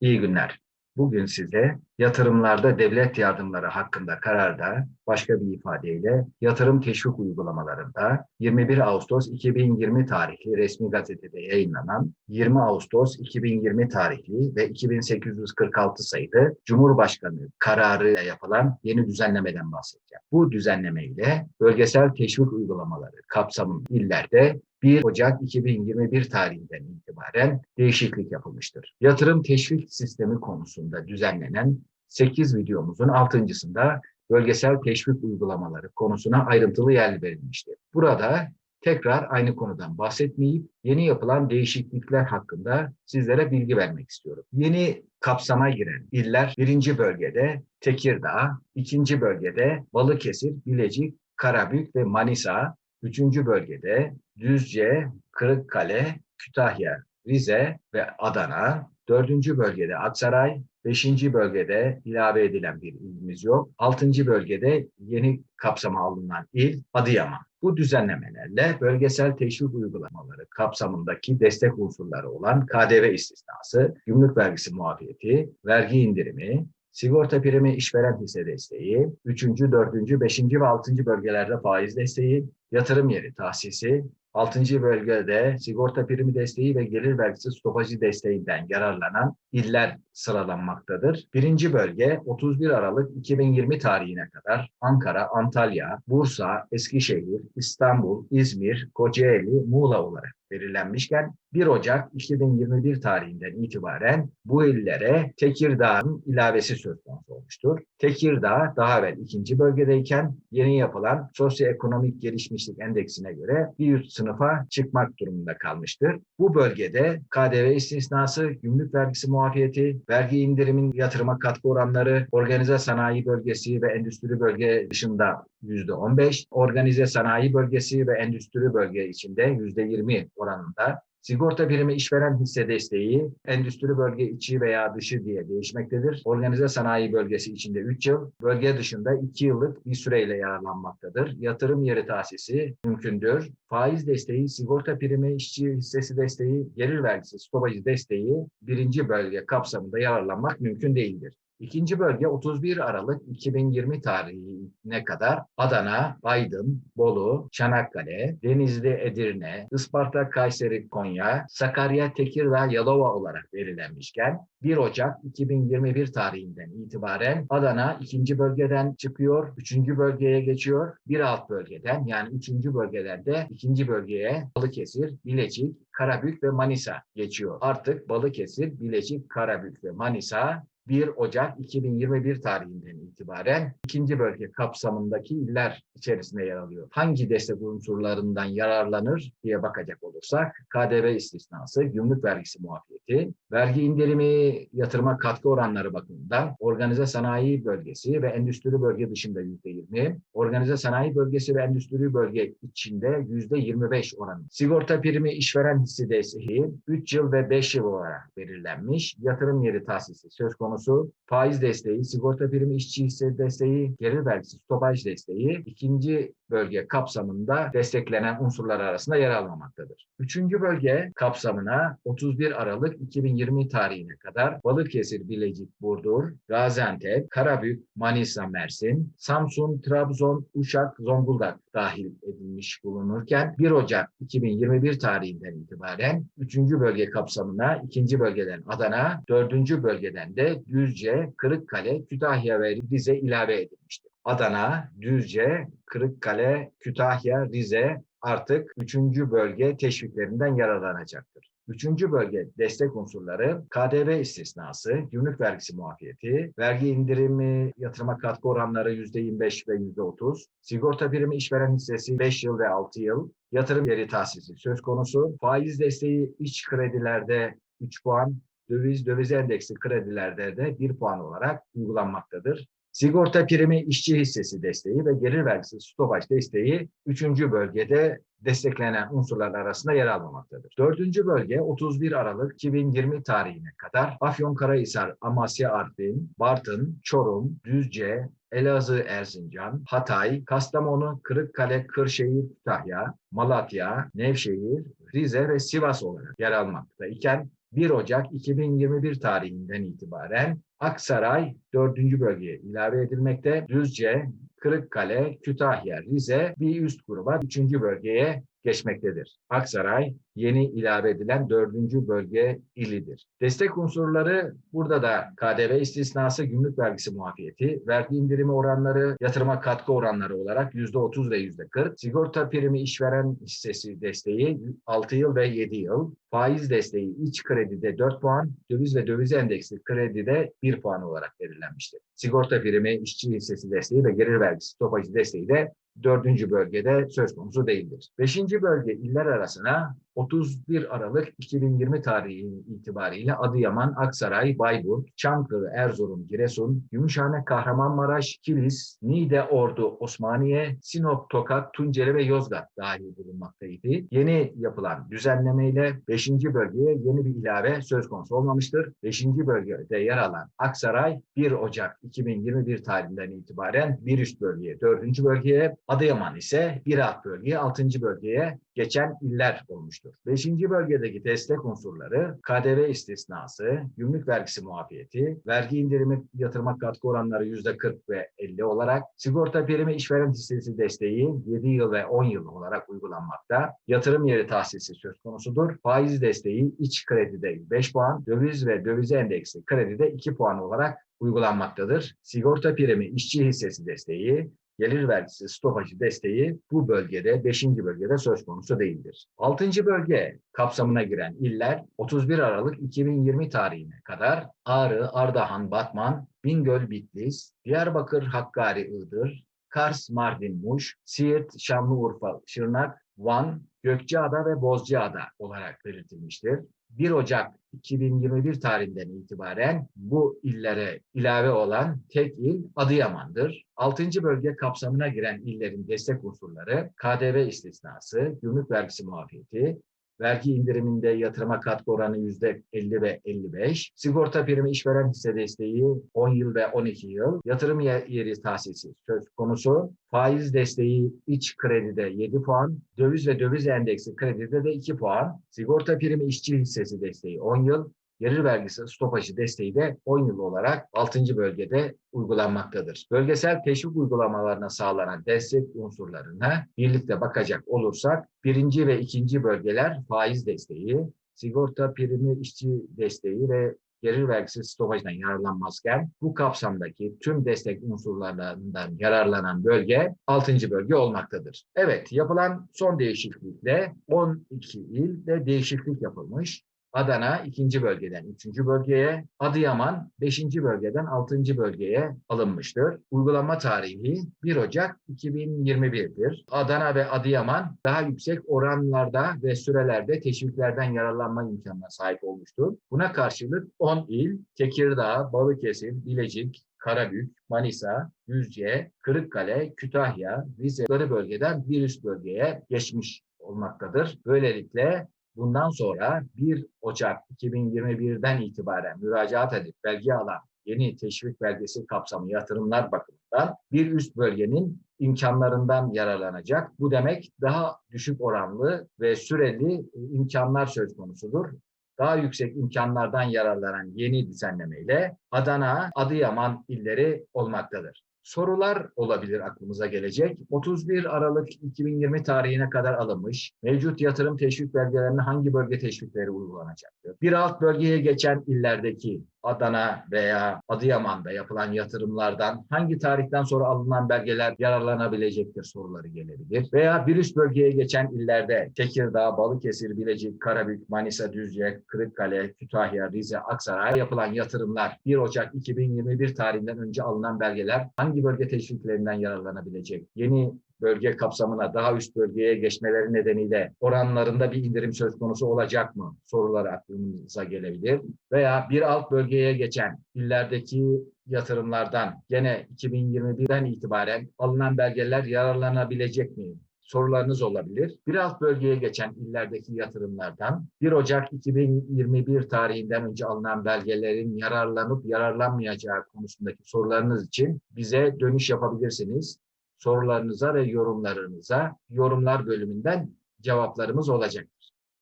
İyi günler. Bugün size yatırımlarda devlet yardımları hakkında kararda başka bir ifadeyle yatırım teşvik uygulamalarında 21 Ağustos 2020 tarihli resmi gazetede yayınlanan 20 Ağustos 2020 tarihli ve 2846 sayılı Cumhurbaşkanı kararı yapılan yeni düzenlemeden bahsedeceğim. Bu düzenleme ile bölgesel teşvik uygulamaları kapsamında illerde 1 Ocak 2021 tarihinden itibaren değişiklik yapılmıştır. Yatırım teşvik sistemi konusunda düzenlenen 8 videomuzun 6.sında bölgesel teşvik uygulamaları konusuna ayrıntılı yer verilmiştir. Burada tekrar aynı konudan bahsetmeyip yeni yapılan değişiklikler hakkında sizlere bilgi vermek istiyorum. Yeni kapsama giren iller birinci bölgede Tekirdağ, ikinci bölgede Balıkesir, Bilecik, Karabük ve Manisa, üçüncü bölgede Düzce, Kırıkkale, Kütahya, Rize ve Adana, dördüncü bölgede Aksaray, beşinci bölgede ilave edilen bir ilimiz yok. Altıncı bölgede yeni kapsama alınan il Adıyaman. Bu düzenlemelerle bölgesel teşvik uygulamaları kapsamındaki destek unsurları olan KDV istisnası, gümrük vergisi muafiyeti, vergi indirimi, sigorta primi işveren hisse desteği, 3. 4. 5. ve 6. bölgelerde faiz desteği, yatırım yeri tahsisi, 6. bölgede sigorta primi desteği ve gelir vergisi stopajı desteğinden yararlanan iller sıralanmaktadır. Birinci bölge 31 Aralık 2020 tarihine kadar Ankara, Antalya, Bursa, Eskişehir, İstanbul, İzmir, Kocaeli, Muğla olarak belirlenmişken 1 Ocak 2021 tarihinden itibaren bu illere Tekirdağ'ın ilavesi söz konusu olmuştur. Tekirdağ daha evvel ikinci bölgedeyken yeni yapılan sosyoekonomik gelişmişlik endeksine göre bir üst sınıfa çıkmak durumunda kalmıştır. Bu bölgede KDV istisnası, gümrük vergisi muafiyeti, vergi indirimin yatırıma katkı oranları, organize sanayi bölgesi ve endüstri bölge dışında %15, organize sanayi bölgesi ve endüstri bölge içinde %20 oranında Sigorta birimi işveren hisse desteği, endüstri bölge içi veya dışı diye değişmektedir. Organize sanayi bölgesi içinde 3 yıl, bölge dışında 2 yıllık bir süreyle yararlanmaktadır. Yatırım yeri tahsisi mümkündür. Faiz desteği, sigorta primi, işçi hissesi desteği, gelir vergisi, stopajı desteği birinci bölge kapsamında yararlanmak mümkün değildir. İkinci bölge 31 Aralık 2020 tarihine kadar Adana, Aydın, Bolu, Çanakkale, Denizli, Edirne, Isparta, Kayseri, Konya, Sakarya, Tekirdağ, Yalova olarak belirlenmişken 1 Ocak 2021 tarihinden itibaren Adana ikinci bölgeden çıkıyor, üçüncü bölgeye geçiyor. Bir alt bölgeden yani üçüncü bölgeden de ikinci bölgeye Balıkesir, Bilecik, Karabük ve Manisa geçiyor. Artık Balıkesir, Bilecik, Karabük ve Manisa 1 Ocak 2021 tarihinden itibaren ikinci bölge kapsamındaki iller içerisinde yer alıyor. Hangi destek unsurlarından yararlanır diye bakacak olursak KDV istisnası, gümrük vergisi muafiyeti, vergi indirimi yatırıma katkı oranları bakımından organize sanayi bölgesi ve endüstri bölge dışında %20, organize sanayi bölgesi ve endüstri bölge içinde %25 oranı. Sigorta primi işveren hisse desteği 3 yıl ve 5 yıl olarak belirlenmiş. Yatırım yeri tahsisi söz konusu konusu faiz desteği, sigorta primi işçi hisse desteği, gelir vergisi, stopaj desteği ikinci bölge kapsamında desteklenen unsurlar arasında yer almamaktadır. Üçüncü bölge kapsamına 31 Aralık 2020 tarihine kadar Balıkesir, Bilecik, Burdur, Gaziantep, Karabük, Manisa, Mersin, Samsun, Trabzon, Uşak, Zonguldak dahil edilmiş bulunurken 1 Ocak 2021 tarihinden itibaren 3. bölge kapsamına 2. bölgeden Adana, 4. bölgeden de Düzce, Kırıkkale, Kütahya ve Rize ilave edilmiştir. Adana, Düzce, Kırıkkale, Kütahya, Rize artık 3. bölge teşviklerinden yararlanacaktır. Üçüncü bölge destek unsurları KDV istisnası, gümrük vergisi muafiyeti, vergi indirimi, yatırıma katkı oranları %25 ve %30, sigorta primi işveren hissesi 5 yıl ve 6 yıl, yatırım yeri tahsisi söz konusu, faiz desteği iç kredilerde 3 puan, döviz, döviz endeksi kredilerde de 1 puan olarak uygulanmaktadır. Sigorta primi işçi hissesi desteği ve gelir vergisi stopaj desteği üçüncü bölgede desteklenen unsurlar arasında yer almamaktadır. Dördüncü bölge 31 Aralık 2020 tarihine kadar Afyonkarahisar, Amasya, Artvin, Bartın, Çorum, Düzce, Elazığ, Erzincan, Hatay, Kastamonu, Kırıkkale, Kırşehir, Kütahya, Malatya, Nevşehir, Rize ve Sivas olarak yer almakta iken 1 Ocak 2021 tarihinden itibaren Aksaray 4. bölgeye ilave edilmekte. Düzce, Kırıkkale, Kütahya, Rize bir üst gruba 3. bölgeye geçmektedir. Aksaray yeni ilave edilen 4. bölge ilidir. Destek unsurları burada da KDV istisnası gümrük vergisi muafiyeti, vergi indirimi oranları, yatırıma katkı oranları olarak %30 ve %40, sigorta primi işveren hissesi desteği 6 yıl ve 7 yıl, faiz desteği iç kredide 4 puan, döviz ve döviz endeksi kredide 1 puan olarak belirlenmiştir. Sigorta primi, işçi hissesi desteği ve gelir vergisi stopajı desteği de dördüncü bölgede söz konusu değildir. Beşinci bölge iller arasına 31 Aralık 2020 tarihi itibariyle Adıyaman, Aksaray, Bayburt, Çankırı, Erzurum, Giresun, Gümüşhane, Kahramanmaraş, Kilis, Niğde, Ordu, Osmaniye, Sinop, Tokat, Tunceli ve Yozgat dahil bulunmaktaydı. Yeni yapılan düzenlemeyle 5. bölgeye yeni bir ilave söz konusu olmamıştır. 5. bölgede yer alan Aksaray 1 Ocak 2021 tarihinden itibaren bir üst bölgeye, 4. bölgeye, Adıyaman ise bir alt bölgeye, 6. bölgeye geçen iller olmuştur. Beşinci bölgedeki destek unsurları KDV istisnası, gümrük vergisi muafiyeti, vergi indirimi yatırıma katkı oranları yüzde 40 ve 50 olarak, sigorta primi işveren hissesi desteği 7 yıl ve 10 yıl olarak uygulanmakta, yatırım yeri tahsisi söz konusudur, faiz desteği iç kredide 5 puan, döviz ve döviz endeksi kredide 2 puan olarak uygulanmaktadır. Sigorta primi işçi hissesi desteği, gelir vergisi stopajı desteği bu bölgede 5. bölgede söz konusu değildir. 6. bölge kapsamına giren iller 31 Aralık 2020 tarihine kadar Ağrı, Ardahan, Batman, Bingöl, Bitlis, Diyarbakır, Hakkari, Iğdır, Kars, Mardin, Muş, Siirt, Şanlıurfa, Şırnak, Van, Gökçeada ve Bozcaada olarak belirtilmiştir. 1 Ocak 2021 tarihinden itibaren bu illere ilave olan tek il Adıyaman'dır. 6. bölge kapsamına giren illerin destek unsurları KDV istisnası, gümrük vergisi muafiyeti, vergi indiriminde yatırıma katkı oranı yüzde 50 ve 55, sigorta primi işveren hisse desteği 10 yıl ve 12 yıl, yatırım yeri tahsisi söz konusu, faiz desteği iç kredide 7 puan, döviz ve döviz endeksi kredide de 2 puan, sigorta primi işçi hissesi desteği 10 yıl, gelir vergisi stopajı desteği de 10 yıl olarak 6. bölgede uygulanmaktadır. Bölgesel teşvik uygulamalarına sağlanan destek unsurlarına birlikte bakacak olursak birinci ve ikinci bölgeler faiz desteği, sigorta primi işçi desteği ve gelir vergisi stopajından yararlanmazken bu kapsamdaki tüm destek unsurlarından yararlanan bölge 6. bölge olmaktadır. Evet yapılan son değişiklikle 12 ilde değişiklik yapılmış. Adana 2. bölgeden 3. bölgeye, Adıyaman 5. bölgeden 6. bölgeye alınmıştır. Uygulama tarihi 1 Ocak 2021'dir. Adana ve Adıyaman daha yüksek oranlarda ve sürelerde teşviklerden yararlanma imkanına sahip olmuştur. Buna karşılık 10 il, Tekirdağ, Balıkesir, Bilecik, Karabük, Manisa, Düzce, Kırıkkale, Kütahya, Rize bölgeden bir üst bölgeye geçmiş olmaktadır. Böylelikle bundan sonra 1 Ocak 2021'den itibaren müracaat edip belge alan yeni teşvik belgesi kapsamı yatırımlar bakımından bir üst bölgenin imkanlarından yararlanacak. Bu demek daha düşük oranlı ve süreli imkanlar söz konusudur. Daha yüksek imkanlardan yararlanan yeni düzenlemeyle Adana, Adıyaman illeri olmaktadır sorular olabilir aklımıza gelecek. 31 Aralık 2020 tarihine kadar alınmış mevcut yatırım teşvik belgelerine hangi bölge teşvikleri uygulanacaktır? Bir alt bölgeye geçen illerdeki Adana veya Adıyaman'da yapılan yatırımlardan hangi tarihten sonra alınan belgeler yararlanabilecektir soruları gelebilir. Veya bir üst bölgeye geçen illerde Tekirdağ, Balıkesir, Bilecik, Karabük, Manisa, Düzce, Kırıkkale, Kütahya, Rize, Aksaray yapılan yatırımlar 1 Ocak 2021 tarihinden önce alınan belgeler hangi bölge teşviklerinden yararlanabilecek? Yeni bölge kapsamına daha üst bölgeye geçmeleri nedeniyle oranlarında bir indirim söz konusu olacak mı? Soruları aklımıza gelebilir. Veya bir alt bölgeye geçen illerdeki yatırımlardan gene 2021'den itibaren alınan belgeler yararlanabilecek mi? sorularınız olabilir. Bir alt bölgeye geçen illerdeki yatırımlardan 1 Ocak 2021 tarihinden önce alınan belgelerin yararlanıp yararlanmayacağı konusundaki sorularınız için bize dönüş yapabilirsiniz sorularınıza ve yorumlarınıza yorumlar bölümünden cevaplarımız olacak.